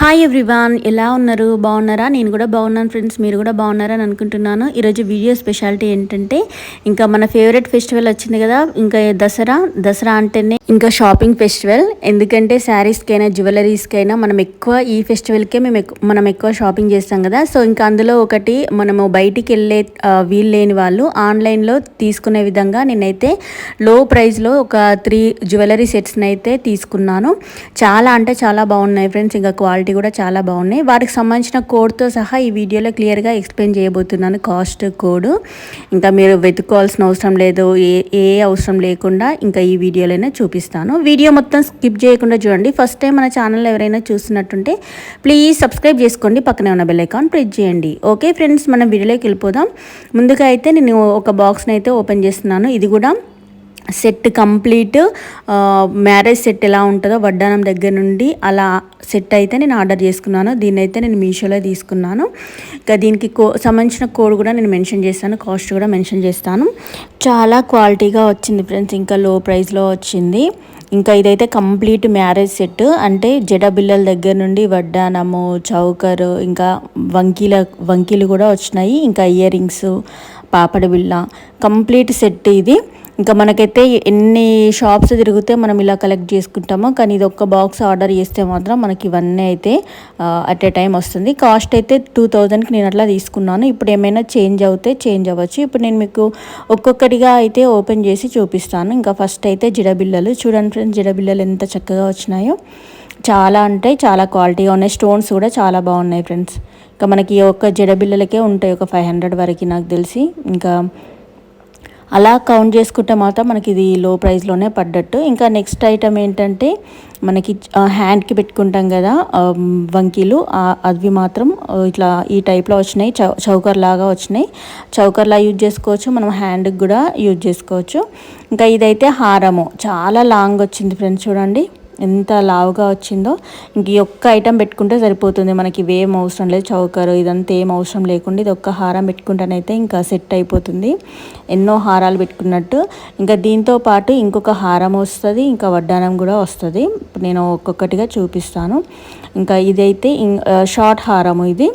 Hi everyone ఎలా ఉన్నారు? బాగున్నారా? నేను కూడా బాగున్నాను ఫ్రెండ్స్ మీరు కూడా బాగున్నారని అనుకుంటున్నాను. ఈరోజు వీడియో స్పెషాలిటీ ఏంటంటే ఇంకా మన ఫేవరెట్ ఫెస్టివల్ వచ్చింది కదా ఇంకా దసరా. దసరా అంటేనే ఇంకా షాపింగ్ ఫెస్టివల్ ఎందుకంటే శారీస్కైనా జ్యువెలరీస్కైనా మనం ఎక్కువ ఈ ఫెస్టివల్కే మేము మనం ఎక్కువ షాపింగ్ చేస్తాం కదా. సో ఇంకా అందులో ఒకటి మనము బయటికి వెళ్ళే వీలు లేని వాళ్ళు ఆన్లైన్లో తీసుకునే విధంగా నేనైతే లో ప్రైస్లో ఒక త్రీ జ్యువెలరీ సెట్స్ని అయితే తీసుకున్నాను. చాలా అంటే చాలా బాగున్నాయి ఫ్రెండ్స్ ఇంకా క్వాలిటీ కూడా చాలా బాగున్నాయి. వాటికి సంబంధించిన కోడ్తో సహా ఈ వీడియోలో క్లియర్గా ఎక్స్ప్లెయిన్ చేయబోతున్నాను కాస్ట్ కోడ్. ఇంకా మీరు వెతుక్కోవాల్సిన అవసరం లేదు ఏ ఏ అవసరం లేకుండా ఇంకా ఈ వీడియోలోనే చూపిస్తాను. వీడియో మొత్తం స్కిప్ చేయకుండా చూడండి. ఫస్ట్ టైం మన ఛానల్ ఎవరైనా చూస్తున్నట్టుంటే ప్లీజ్ సబ్స్క్రైబ్ చేసుకోండి. పక్కనే ఉన్న బెల్ ఐకాన్ ప్రెస్ చేయండి. ఓకే ఫ్రెండ్స్ మనం వీడియోలోకి వెళ్ళిపోదాం. ముందుగా అయితే నేను ఒక బాక్స్ని అయితే ఓపెన్ చేస్తున్నాను. ఇది కూడా సెట్ కంప్లీట్ మ్యారేజ్ సెట్ ఎలా ఉంటుందో వడ్డానం దగ్గర నుండి అలా సెట్ అయితే నేను ఆర్డర్ చేసుకున్నాను. దీన్ని అయితే నేను మీషోలో తీసుకున్నాను. ఇంకా దీనికి కో సంబంధించిన కోడ్ కూడా నేను మెన్షన్ చేస్తాను. కాస్ట్ కూడా మెన్షన్ చేస్తాను. చాలా క్వాలిటీగా వచ్చింది ఫ్రెండ్స్. ఇంకా లో ప్రైస్లో వచ్చింది. ఇంకా ఇదైతే కంప్లీట్ మ్యారేజ్ సెట్. అంటే జడ బిల్లల దగ్గర నుండి వడ్డానము చౌకరు ఇంకా వంకీల వంకీలు కూడా వచ్చినాయి. ఇంకా ఇయర్ రింగ్స్ పాపడ బిళ్ళ. కంప్లీట్ సెట్ ఇది. ఇంకా మనకైతే ఎన్ని షాప్స్ తిరిగితే మనం ఇలా కలెక్ట్ చేసుకుంటామో కానీ ఇది ఒక్క బాక్స్ ఆర్డర్ చేస్తే మాత్రం మనకి ఇవన్నీ అయితే అట్ ఏ టైం వస్తుంది. కాస్ట్ అయితే టూ థౌజండ్కి నేను అట్లా తీసుకున్నాను. ఇప్పుడు ఏమైనా చేంజ్ అవుతే చేంజ్ అవ్వచ్చు. ఇప్పుడు నేను మీకు ఒక్కొక్కటిగా అయితే ఓపెన్ చేసి చూపిస్తాను. ఇంకా ఫస్ట్ అయితే జిడబిల్లలు చూడండి ఫ్రెండ్స్ జిడబిల్లలు ఎంత చక్కగా వచ్చినాయో. చాలా అంటే చాలా క్వాలిటీగా ఉన్నాయి. స్టోన్స్ కూడా చాలా బాగున్నాయి ఫ్రెండ్స్ ఇంకా మనకి ఒక్క జడబిల్లలకే ఉంటాయి. ఒక ఫైవ్ హండ్రెడ్ వరకు నాకు తెలిసి. ఇంకా అలా కౌంట్ చేసుకుంటే మాత్రం మనకి ఇది లో ప్రైస్లోనే పడ్డట్టు. ఇంకా నెక్స్ట్ ఐటమ్ ఏంటంటే మనకి హ్యాండ్కి పెట్టుకుంటాం కదా వంకీలు. అవి మాత్రం ఇట్లా ఈ టైప్లో వచ్చినాయి. చౌ చౌకర్ లాగా వచ్చినాయి. చౌకర్లా యూజ్ చేసుకోవచ్చు. మనం హ్యాండ్కి కూడా యూజ్ చేసుకోవచ్చు. ఇంకా ఇదైతే హారము. చాలా లాంగ్ వచ్చింది ఫ్రెండ్స్ చూడండి. ఎంత లావుగా వచ్చిందో. ఇంక ఈ ఒక్క ఐటెం పెట్టుకుంటే సరిపోతుంది. మనకి ఇవేం అవసరం లేదు చౌకరు ఇదంతా ఏం అవసరం లేకుండా ఇది ఒక్క హారం పెట్టుకుంటేనైతే ఇంకా సెట్ అయిపోతుంది. ఎన్నో హారాలు పెట్టుకున్నట్టు. ఇంకా దీంతో పాటు ఇంకొక హారం వస్తుంది ఇంకా వడ్డానం కూడా వస్తుంది. నేను ఒక్కొక్కటిగా చూపిస్తాను. ఇంకా ఇదైతే షార్ట్ హారము ఇది.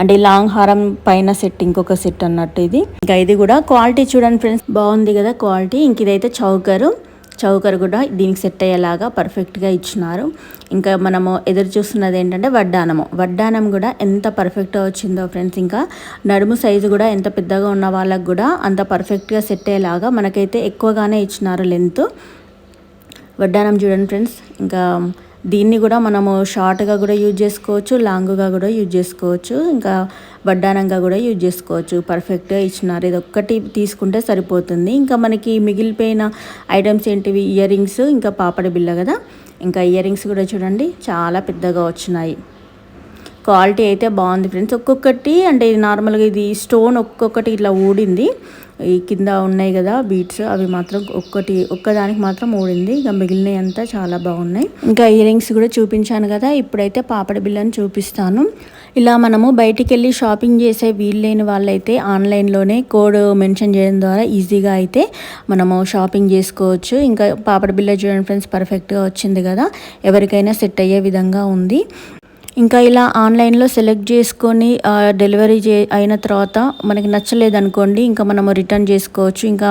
అంటే లాంగ్ హారం పైన సెట్ ఇంకొక సెట్ అన్నట్టు ఇది. ఇంకా ఇది కూడా క్వాలిటీ చూడండి ఫ్రెండ్స్. బాగుంది కదా క్వాలిటీ. ఇంక ఇదైతే చౌకరు. చౌకర్ కూడా దీనికి సెట్ అయ్యేలాగా పర్ఫెక్ట్గా ఇచ్చినారు. ఇంకా మనము ఎదురు చూస్తున్నది ఏంటంటే వడ్డానము. వడ్డానం కూడా ఎంత పర్ఫెక్ట్గా వచ్చిందో ఫ్రెండ్స్ ఇంకా నడుము సైజు కూడా ఎంత పెద్దగా ఉన్న వాళ్ళకు కూడా అంత పర్ఫెక్ట్గా సెట్ అయ్యేలాగా మనకైతే ఎక్కువగానే ఇచ్చినారు లెంత్ వడ్డానం చూడండి ఫ్రెండ్స్ ఇంకా దీన్ని కూడా మనము షార్ట్గా కూడా యూజ్ చేసుకోవచ్చు లాంగ్గా కూడా యూజ్ చేసుకోవచ్చు ఇంకా వడ్డానంగా కూడా యూజ్ చేసుకోవచ్చు. పర్ఫెక్ట్గా ఇచ్చినారు. ఇది ఒక్కటి తీసుకుంటే సరిపోతుంది. ఇంకా మనకి మిగిలిపోయిన ఐటమ్స్ ఏంటివి? ఇయర్ రింగ్స్ ఇంకా పాపడి బిల్ల కదా? ఇంకా ఇయర్ రింగ్స్ కూడా చూడండి చాలా పెద్దగా వచ్చినాయి. క్వాలిటీ అయితే బాగుంది ఫ్రెండ్స్. ఒక్కొక్కటి అంటే నార్మల్గా ఇది స్టోన్ ఒక్కొక్కటి ఇట్లా ఊడింది. ఈ కింద ఉన్నాయి కదా బీట్స్ అవి మాత్రం ఒక్కటి ఒక్కదానికి మాత్రం ఊడింది. ఇక మిగిలినవి అంతా చాలా బాగున్నాయి. ఇంకా ఇయర్ రింగ్స్ కూడా చూపించాను కదా ఇప్పుడైతే పాపడ బిల్లని చూపిస్తాను. ఇలా మనము బయటికి వెళ్ళి షాపింగ్ చేసే వీల్లేని వాళ్ళైతే ఆన్లైన్లోనే కోడ్ మెన్షన్ చేయడం ద్వారా ఈజీగా అయితే మనము షాపింగ్ చేసుకోవచ్చు. ఇంకా పాపడ బిల్ల చూడండి ఫ్రెండ్స్ పర్ఫెక్ట్గా వచ్చింది కదా ఎవరికైనా సెట్ అయ్యే విధంగా ఉంది. ఇంకా ఇలా ఆన్లైన్లో సెలెక్ట్ చేసుకొని డెలివరీ చే అయిన తర్వాత మనకి నచ్చలేదు అనుకోండి ఇంకా మనము రిటర్న్ చేసుకోవచ్చు ఇంకా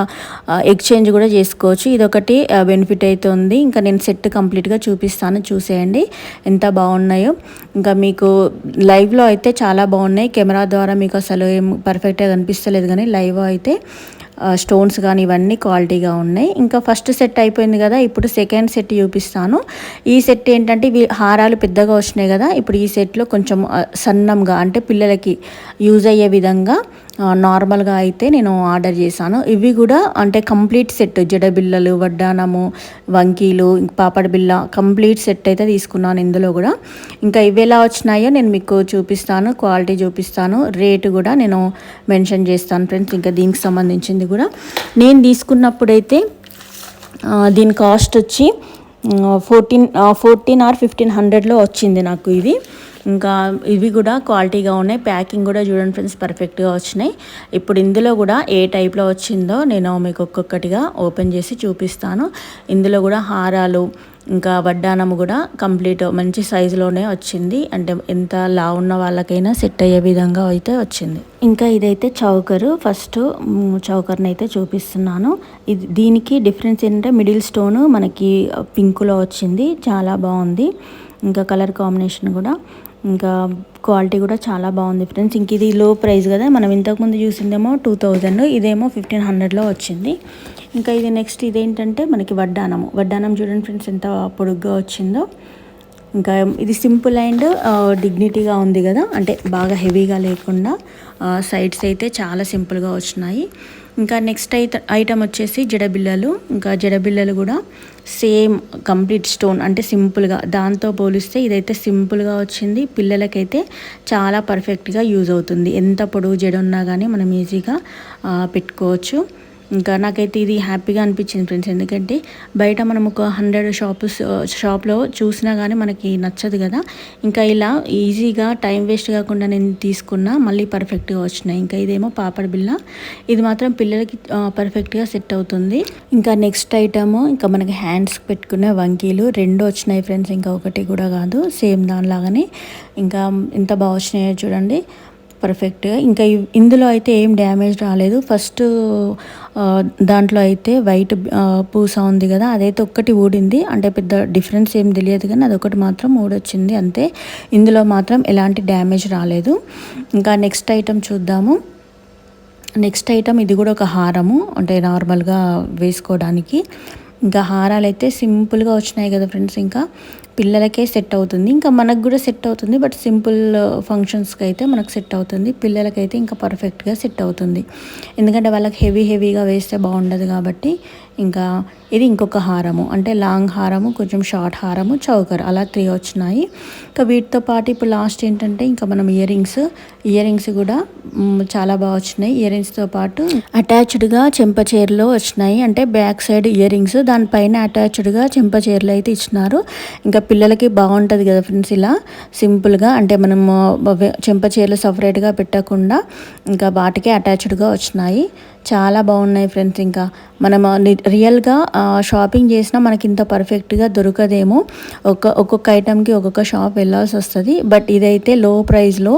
ఎక్స్చేంజ్ కూడా చేసుకోవచ్చు. ఇదొకటి బెనిఫిట్ అవుతుంది ఇంకా నేను సెట్ కంప్లీట్గా చూపిస్తాను చూసేయండి ఎంత బాగున్నాయో. ఇంకా మీకు లైవ్లో అయితే చాలా బాగున్నాయి. కెమెరా ద్వారా మీకు అసలు ఏం పర్ఫెక్ట్గా కనిపిస్తలేదు కానీ లైవ్ అయితే స్టోన్స్ కానీ ఇవన్నీ క్వాలిటీగా ఉన్నాయి. ఇంకా ఫస్ట్ సెట్ అయిపోయింది కదా ఇప్పుడు సెకండ్ సెట్ చూపిస్తాను. ఈ సెట్ ఏంటంటే ఇవి హారాలు పెద్దగా వచ్చినాయి కదా ఇప్పుడు ఈ సెట్లో కొంచెం సన్నంగా అంటే పిల్లలకి యూజ్ అయ్యే విధంగా నార్మల్గా అయితే నేను ఆర్డర్ చేశాను. ఇవి కూడా అంటే కంప్లీట్ సెట్ జడబిల్లలు వడ్డానము వంకీలు పాపడి బిల్ల కంప్లీట్ సెట్ అయితే తీసుకున్నాను ఇందులో కూడా. ఇంకా ఇవి ఎలా వచ్చినాయో నేను మీకు చూపిస్తాను క్వాలిటీ చూపిస్తాను రేటు కూడా నేను మెన్షన్ చేస్తాను ఫ్రెండ్స్ ఇంకా దీనికి సంబంధించింది కూడా. నేను తీసుకున్నప్పుడైతే దీని కాస్ట్ వచ్చి ఫోర్టీన్ ఫోర్టీన్ ఆర్ ఫిఫ్టీన్ హండ్రెడ్లో వచ్చింది నాకు ఇది. ఇంకా ఇవి కూడా క్వాలిటీగా ఉన్నాయి. ప్యాకింగ్ కూడా చూడండి ఫ్రెండ్స్ పర్ఫెక్ట్గా వచ్చినాయి. ఇప్పుడు ఇందులో కూడా ఏ టైప్లో వచ్చిందో నేను మీకు ఒక్కొక్కటిగా ఓపెన్ చేసి చూపిస్తాను. ఇందులో కూడా హారాలు ఇంకా వడ్డానం కూడా కంప్లీట్ మంచి సైజులోనే వచ్చింది. అంటే ఎంత లా ఉన్న వాళ్ళకైనా సెట్ అయ్యే విధంగా అయితే వచ్చింది. ఇంకా ఇదైతే చౌకరు. ఫస్ట్ చౌకర్ని అయితే చూపిస్తున్నాను. ఇది దీనికి డిఫరెన్స్ ఏంటంటే మిడిల్ స్టోన్ మనకి పింక్లో వచ్చింది. చాలా బాగుంది. ఇంకా కలర్ కాంబినేషన్ కూడా. ఇంకా క్వాలిటీ కూడా చాలా బాగుంది ఫ్రెండ్స్. ఇంక ఇది లో ప్రైస్ కదా. మనం ఇంతకుముందు చూసిందేమో టూ థౌజండ్ ఇదేమో ఫిఫ్టీన్ హండ్రెడ్లో వచ్చింది. ఇంకా ఇది నెక్స్ట్ ఇదేంటంటే మనకి వడ్డానము. వడ్డానం చూడండి ఫ్రెండ్స్ ఎంత పొడుగ్గా వచ్చిందో. ఇంకా ఇది సింపుల్ అండ్ డిగ్నిటీగా ఉంది కదా. అంటే బాగా హెవీగా లేకుండా సైడ్స్ అయితే చాలా సింపుల్గా వచ్చినాయి. ఇంకా నెక్స్ట్ ఐట ఐటమ్ వచ్చేసి జడబిల్లలు ఇంకా జడబిల్లలు కూడా సేమ్ కంప్లీట్ స్టోన్ అంటే సింపుల్గా దాంతో పోలిస్తే ఇదైతే సింపుల్గా వచ్చింది. పిల్లలకైతే చాలా పర్ఫెక్ట్గా యూజ్ అవుతుంది. ఎంత పొడవు జడ ఉన్నా కానీ మనం ఈజీగా పెట్టుకోవచ్చు. ఇంకా నాకైతే ఇది హ్యాపీగా అనిపించింది ఫ్రెండ్స్. ఎందుకంటే బయట మనం ఒక హండ్రెడ్ షాప్స్ షాప్లో చూసినా కానీ మనకి నచ్చదు కదా. ఇంకా ఇలా ఈజీగా టైం వేస్ట్ కాకుండా నేను తీసుకున్నా మళ్ళీ పర్ఫెక్ట్గా వచ్చినాయి. ఇంకా ఇదేమో పాపడ్ బిల్ల ఇది మాత్రం పిల్లలకి పర్ఫెక్ట్గా సెట్ అవుతుంది. ఇంకా నెక్స్ట్ ఐటమ్ ఇంకా మనకి హ్యాండ్స్కి పెట్టుకునే వంకీలు రెండు వచ్చినాయి ఫ్రెండ్స్. ఇంకా ఒకటి కూడా కాదు సేమ్ దానిలాగానే. ఇంకా ఎంత బాగా వచ్చినాయో చూడండి. పర్ఫెక్ట్గా ఇంకా ఇందులో అయితే ఏం డ్యామేజ్ రాలేదు. ఫస్ట్ దాంట్లో అయితే వైట్ పూస ఉంది కదా అదైతే ఒక్కటి ఊడింది. అంటే పెద్ద డిఫరెన్స్ ఏం తెలియదు కానీ అదొకటి మాత్రం ఊడొచ్చింది అంతే. ఇందులో మాత్రం ఎలాంటి డ్యామేజ్ రాలేదు. ఇంకా నెక్స్ట్ ఐటెం చూద్దాము. నెక్స్ట్ ఐటమ్ ఇది కూడా ఒక హారము అంటే నార్మల్గా వేసుకోవడానికి. ఇంకా హారాలు అయితే సింపుల్గా వచ్చినాయి కదా ఫ్రెండ్స్ ఇంకా. పిల్లలకే సెట్ అవుతుంది. ఇంకా మనకు కూడా సెట్ అవుతుంది. బట్ సింపుల్ ఫంక్షన్స్కి అయితే మనకు సెట్ అవుతుంది. పిల్లలకైతే ఇంకా పర్ఫెక్ట్గా సెట్ అవుతుంది. ఎందుకంటే వాళ్ళకి హెవీ హెవీగా వేస్తే బాగుండదు కాబట్టి ఇంకా ఇది ఇంకొక హారము. అంటే లాంగ్ హారము కొంచెం షార్ట్ హారము చౌకర్ అలా త్రీ వచ్చినాయి. ఇంకా వీటితో పాటు ఇప్పుడు లాస్ట్ ఏంటంటే ఇంకా మనం ఇయర్ రింగ్స్ ఇయర్ రింగ్స్ కూడా చాలా బాగా వచ్చినాయి. ఇయర్ రింగ్స్తో పాటు అటాచ్డ్గా చెంప చీరలో వచ్చినాయి. అంటే బ్యాక్ సైడ్ ఇయర్ రింగ్స్ దానిపైన అటాచ్డ్గా చెంప చీరలు అయితే ఇచ్చినారు. ఇంకా పిల్లలకి బాగుంటుంది కదా ఫ్రెండ్స్ ఇలా సింపుల్గా. అంటే మనం చెంప చీరలు సపరేట్గా పెట్టకుండా ఇంకా వాటికే అటాచ్డ్గా వచ్చినాయి. చాలా బాగున్నాయి ఫ్రెండ్స్ ఇంకా. మనం రియల్గా షాపింగ్ చేసినా మనకి ఇంత పర్ఫెక్ట్గా దొరకదేమో. ఒక ఒక్కొక్క ఐటెంకి ఒక్కొక్క షాప్ వెళ్ళాల్సి వస్తుంది. బట్ ఇదైతే లో ప్రైస్లో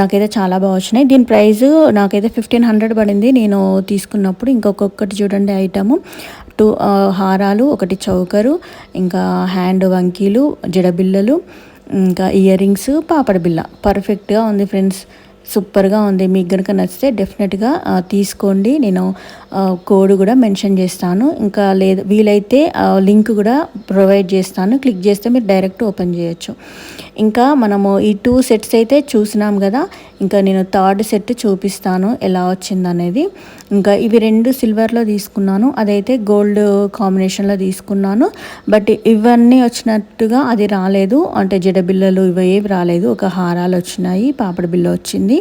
నాకైతే చాలా బాగా వచ్చినాయి. దీని ప్రైస్ నాకైతే ఫిఫ్టీన్ హండ్రెడ్ పడింది. నేను తీసుకున్నప్పుడు ఇంకొకటి చూడండి ఐటము. పట్టు హారాలు ఒకటి చౌకరు ఇంకా హ్యాండ్ వంకీలు జడబిల్లలు ఇంకా ఇయర్ రింగ్స్ పాపడ బిల్ల పర్ఫెక్ట్గా ఉంది ఫ్రెండ్స్. సూపర్గా ఉంది. మీకు కనుక నచ్చితే డెఫినెట్గా తీసుకోండి. నేను కోడ్ కూడా మెన్షన్ చేస్తాను. ఇంకా లేదు వీలైతే లింక్ కూడా ప్రొవైడ్ చేస్తాను. క్లిక్ చేస్తే మీరు డైరెక్ట్ ఓపెన్ చేయొచ్చు. ఇంకా మనము ఈ టూ సెట్స్ అయితే చూసినాం కదా ఇంకా నేను థర్డ్ సెట్ చూపిస్తాను ఎలా వచ్చిందనేది. ఇంకా ఇవి రెండు సిల్వర్లో తీసుకున్నాను అదైతే గోల్డ్ కాంబినేషన్లో తీసుకున్నాను. బట్ ఇవన్నీ వచ్చినట్టుగా అది రాలేదు అంటే జడబిల్లలు ఇవి ఏవి రాలేదు ఒక హారాలు వచ్చినాయి పాపడి బిల్ల వచ్చింది.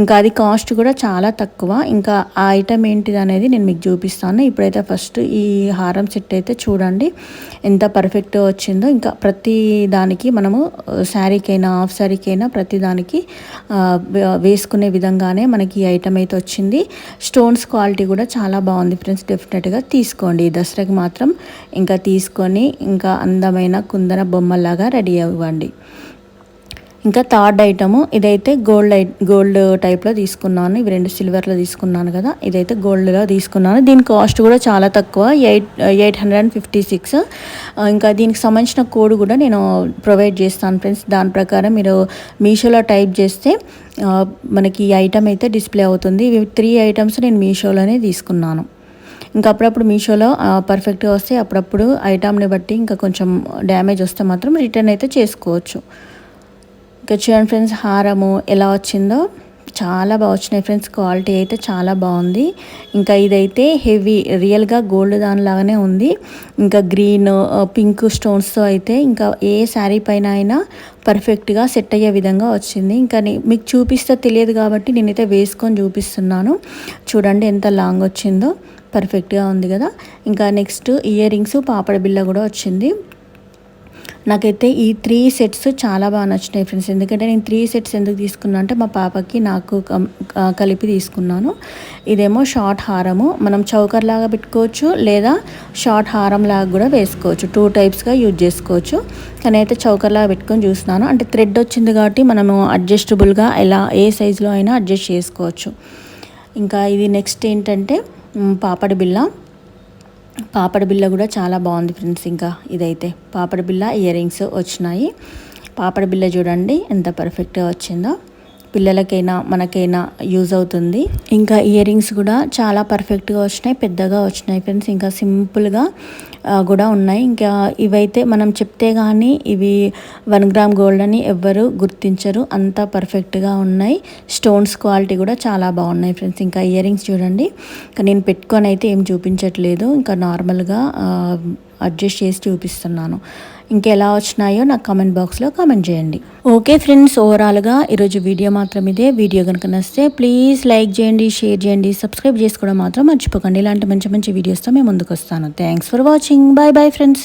ఇంకా అది కాస్ట్ కూడా చాలా తక్కువ. ఇంకా ఆ ఐటమ్ ఏంటిది అనేది నేను మీకు చూపిస్తాను. ఇప్పుడైతే ఫస్ట్ ఈ హారం సెట్ అయితే చూడండి ఎంత పర్ఫెక్ట్ వచ్చిందో. ఇంకా ప్రతి దానికి మనము శారీకైనా హాఫ్ శారీకైనా ప్రతిదానికి వేసుకునే విధంగానే మనకి ఈ ఐటమ్ అయితే వచ్చింది. స్టోన్స్ క్వాలిటీ కూడా చాలా బాగుంది ఫ్రెండ్స్ డెఫినెట్గా తీసుకోండి. దసరాకి మాత్రం ఇంకా తీసుకొని ఇంకా అందమైన కుందన బొమ్మలాగా రెడీ అవ్వండి. ఇంకా థర్డ్ ఐటము ఇదైతే గోల్డ్ ఐ గోల్డ్ టైప్లో తీసుకున్నాను. ఇవి రెండు సిల్వర్లో తీసుకున్నాను కదా. ఇదైతే గోల్డ్లో తీసుకున్నాను. దీని కాస్ట్ కూడా చాలా తక్కువ. Eight eight hundred and fifty six. ఇంకా దీనికి సంబంధించిన కోడ్ కూడా నేను ప్రొవైడ్ చేస్తాను ఫ్రెండ్స్. దాని ప్రకారం మీరు మీషోలో టైప్ చేస్తే మనకి ఈ ఐటమ్ అయితే డిస్ప్లే అవుతుంది. ఇవి త్రీ ఐటమ్స్ నేను మీషోలోనే తీసుకున్నాను. ఇంకా అప్పుడప్పుడు మీషోలో పర్ఫెక్ట్గా వస్తే అప్పుడప్పుడు ఐటమ్ని బట్టి ఇంకా కొంచెం డ్యామేజ్ వస్తే మాత్రం రిటర్న్ అయితే చేసుకోవచ్చు. ఇంకా చూడండి ఫ్రెండ్స్ హారము ఎలా వచ్చిందో చాలా బాగా వచ్చినాయి ఫ్రెండ్స్. క్వాలిటీ అయితే చాలా బాగుంది. ఇంకా ఇదైతే హెవీ రియల్గా గోల్డ్ దానిలాగానే ఉంది. ఇంకా గ్రీన్ పింక్ స్టోన్స్తో అయితే ఇంకా ఏ శారీ పైన అయినా పర్ఫెక్ట్గా సెట్ అయ్యే విధంగా వచ్చింది. ఇంకా మీకు చూపిస్తే తెలియదు కాబట్టి నేనైతే వేసుకొని చూపిస్తున్నాను. చూడండి ఎంత లాంగ్ వచ్చిందో. పర్ఫెక్ట్గా ఉంది కదా. ఇంకా నెక్స్ట్ ఇయర్ రింగ్స్ పాపడ బిల్ల కూడా వచ్చింది. నాకైతే ఈ త్రీ సెట్స్ చాలా బాగా నచ్చినాయి ఫ్రెండ్స్ ఎందుకంటే నేను త్రీ సెట్స్ ఎందుకు తీసుకున్నా అంటే మా పాపకి నాకు కలిపి తీసుకున్నాను. ఇదేమో షార్ట్ హారము. మనం చౌకర్ లాగా పెట్టుకోవచ్చు లేదా షార్ట్ హారం లాగా కూడా వేసుకోవచ్చు. టూ టైప్స్గా యూజ్ చేసుకోవచ్చు. కానీ అయితే చౌకర్ లాగా పెట్టుకొని చూస్తున్నాను. అంటే థ్రెడ్ వచ్చింది కాబట్టి మనము అడ్జస్టబుల్గా ఎలా ఏ సైజులో అయినా అడ్జస్ట్ చేసుకోవచ్చు. ఇంకా ఇది నెక్స్ట్ ఏంటంటే పాపడి బిళ్ళ. పాపడ బిళ్ళ కూడా చాలా బాగుంది ఫ్రెండ్స్ ఇంకా ఇదైతే. పాపడ బిళ్ళ ఇయర్ రింగ్స్ వచ్చినాయి. పాపడ బిళ్ళ చూడండి ఎంత పర్ఫెక్ట్గా వచ్చిందో. పిల్లలకైనా మనకైనా యూజ్ అవుతుంది. ఇంకా ఇయర్ రింగ్స్ కూడా చాలా పర్ఫెక్ట్గా వచ్చినాయి పెద్దగా వచ్చినాయి ఫ్రెండ్స్. ఇంకా సింపుల్గా కూడా ఉన్నాయి. ఇంకా ఇవైతే మనం చెప్తే కానీ ఇవి వన్ గ్రామ్ గోల్డ్ అని ఎవ్వరు గుర్తించరు. అంత పర్ఫెక్ట్గా ఉన్నాయి. స్టోన్స్ క్వాలిటీ కూడా చాలా బాగున్నాయి ఫ్రెండ్స్. ఇంకా ఇయర్ రింగ్స్ చూడండి. ఇంకా నేను పెట్టుకొని అయితే ఏం చూపించట్లేదు. ఇంకా నార్మల్గా అడ్జస్ట్ చేసి చూపిస్తున్నాను. ఇంకెలా వచ్చినాయో నాకు కామెంట్ బాక్స్లో కామెంట్ చేయండి. ఓకే ఫ్రెండ్స్ ఓవరాల్గా ఈరోజు వీడియో మాత్రం ఇదే. వీడియో కనుక నచ్చితే ప్లీజ్ లైక్ చేయండి షేర్ చేయండి సబ్స్క్రైబ్ చేసుకోవడం మాత్రం మర్చిపోకండి. ఇలాంటి మంచి మంచి వీడియోస్తో మేము ముందుకు వస్తాను thanks for watching bye bye friends